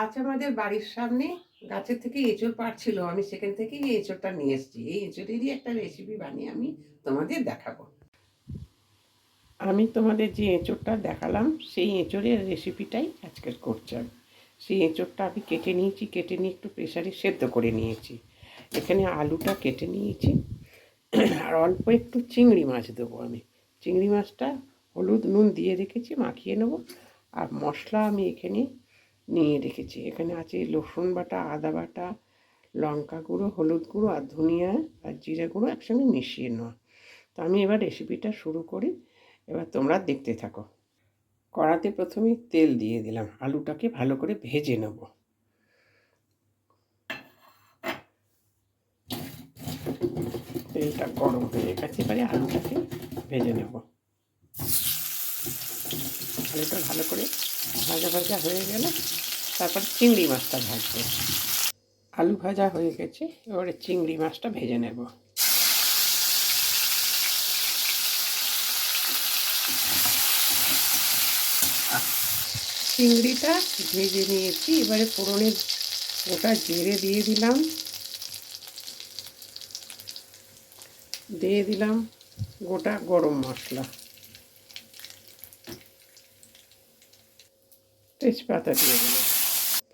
আজ আমাদের বাড়ির সামনে গাছের থেকে এঁচড় পাড়ছিল আমি সেখান থেকেই এই এঁচড়টা নিয়ে এসেছি। এই এঁচড়েরই একটা রেসিপি বানিয়ে আমি তোমাদের দেখাবো। আমি তোমাদের যে এঁচড়টা দেখালাম, সেই এঁচড়ের রেসিপিটাই আজকের করছি সেই এঁচড়টা আমি কেটে নিয়েছি, কেটে নিয়ে একটু প্রেশারে সেদ্ধ করে নিয়েছি। এখানে আলুটা কেটে নিয়েছি। আর অল্প একটু চিংড়ি মাছ দেবো আমি। চিংড়ি মাছটা হলুদ নুন দিয়ে রেখেছি, মাখিয়ে নেব। আর মশলা আমি এখানে নিয়ে রেখেছি। এখানে আছে রসুন বাটা, আদা বাটা, লঙ্কা গুঁড়ো, হলুদ গুঁড়ো আর ধনিয়া আর জিরা গুঁড়ো একসঙ্গে মিশিয়ে নেওয়া তো আমি এবার রেসিপিটা শুরু করি। এবার তোমরা দেখতে থাকো। কড়াতে প্রথমে তেল দিয়ে দিলাম। আলুটাকে ভালো করে ভেজে নেব। তেলটা গরম হয়ে গেছে, এবারে আলুটাকে ভেজে নেব। আলুটা ভালো করে ভাজা ভাজা হয়ে গেলে তারপর চিংড়ি মাছটা ভাজবো। আলু ভাজা হয়ে গেছে, এবারে চিংড়ি মাছটা ভেজে নেব। চিংড়িটা ভেজে নিয়েছি, এবারে ফোড়নে গোটা জিরে দিয়ে দিলাম। দিয়ে দিলাম গোটা গরম মশলা। তেজপাতা দিয়ে দিলাম।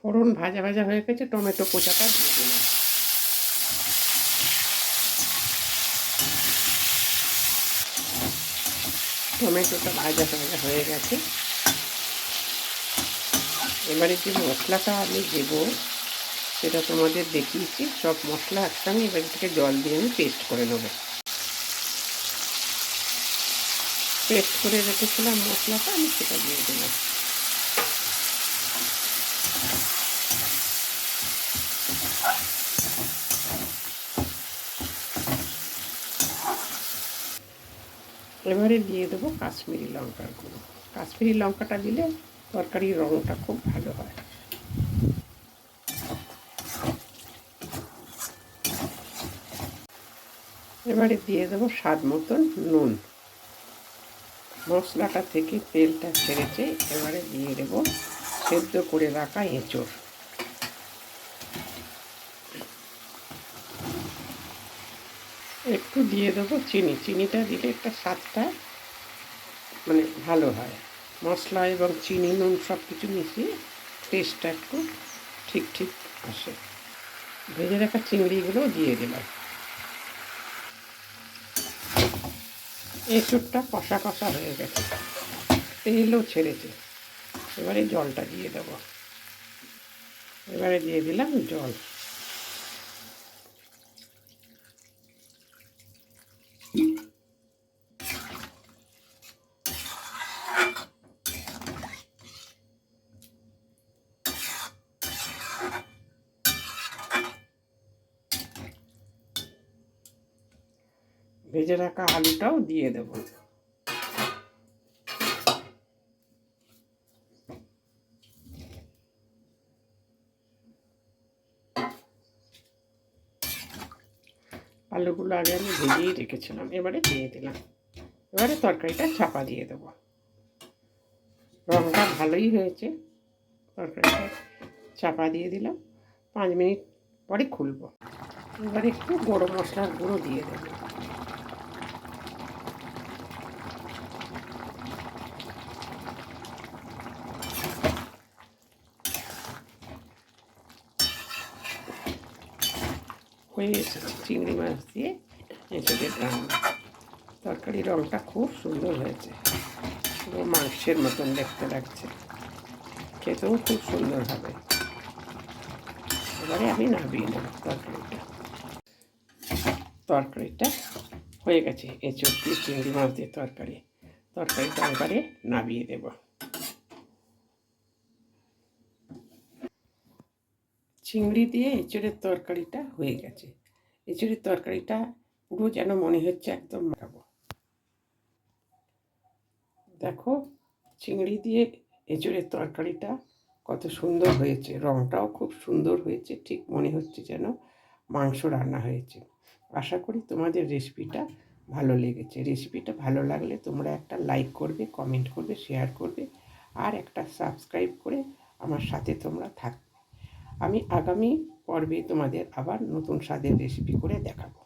ফোড়ন ভাজা ভাজা হয়ে গেছে, টমেটো কোচাটা দিয়ে দিলাম। টমেটোটা ভাজা ভাজা হয়ে গেছে। এবারে যে মশলাটা আমি দেবো। সেটা তোমাদের দেখিয়েছি। সব মশলা একসঙ্গে এবার থেকে জল দিয়ে আমি পেস্ট করে নেব। পেস্ট করে রেখেছিলাম মশলাটা, আমি সেটা দিয়ে দিলাম। এবারে দিয়ে দেবো কাশ্মীরি লঙ্কার গুঁড়ো। কাশ্মীরি লঙ্কাটা দিলে তরকারির রঙটা খুব ভালো হয়। এবারে দিয়ে দেবো স্বাদ মতন নুন। মশলাটা থেকে তেলটা ছেড়েছে। এবারে দিয়ে দেবো সেদ্ধ করে রাখা এঁচড়। একটু দিয়ে দেবো চিনি। চিনিটা দিলে একটা স্বাদটা মানে ভালো হয়। মশলা এবং চিনি, নুন সব কিছু মিশিয়ে টেস্টটা একটু ঠিক ঠিক আসে। ভেজে রাখা চিংড়িগুলো দিয়ে দিলাম। এঁচুরটা কষা কষা হয়ে গেছে। তেলও ছেড়েছে। এবারে জলটা দিয়ে দেব। এবারে দিয়ে দিলাম জল। ভেজে রাখা আলুটাও দিয়ে দেব। আলুগুলো আগে আমি ভেজেই রেখেছিলাম, এবারে দিয়ে দিলাম। এবারে তরকারিটা চাপা দিয়ে দেবো। রঙটা ভালোই হয়েছে, তরকারিটা চাপা দিয়ে দিলাম, পাঁচ মিনিট পরে খুলবো। এবারে একটু গরম মশলার গুঁড়ো দিয়ে দেবো। হয়ে চিংড়ি মাছ দিয়ে এঁচড়ের রান্না তরকারি রঙটা খুব সুন্দর হয়েছে। পুরো মাংসের মতন দেখতে লাগছে। খেতেও খুব সুন্দর হবে। এবারে আমি নামিয়ে নেব তরকারিটা। তরকারিটা হয়ে গেছে। এঁচড় দিয়ে চিংড়ি মাছ দিয়ে তরকারি। তরকারিটা এবারে নামিয়ে দেবো। চিংড়ি দিয়ে এঁচড়ের তরকারিটা হয়ে গেছে। এঁচড়ের তরকারিটা পুরো যেন মনে হচ্ছে একদম মাখাবো। দেখো, চিংড়ি দিয়ে এঁচড়ের তরকারিটা কত সুন্দর হয়েছে। রঙটাও খুব সুন্দর হয়েছে, ঠিক মনে হচ্ছে যেন মাংস রান্না হয়েছে। আশা করি তোমাদের রেসিপিটা ভালো লেগেছে। রেসিপিটা ভালো লাগলে তোমরা একটা লাইক করবে, কমেন্ট করবে, শেয়ার করবে, আর একটা সাবস্ক্রাইব করে আমার সাথে তোমরা থাকবে আমি আগামী পর্বে তোমাদের আবার নতুন স্বাদের রেসিপি করে দেখাবো।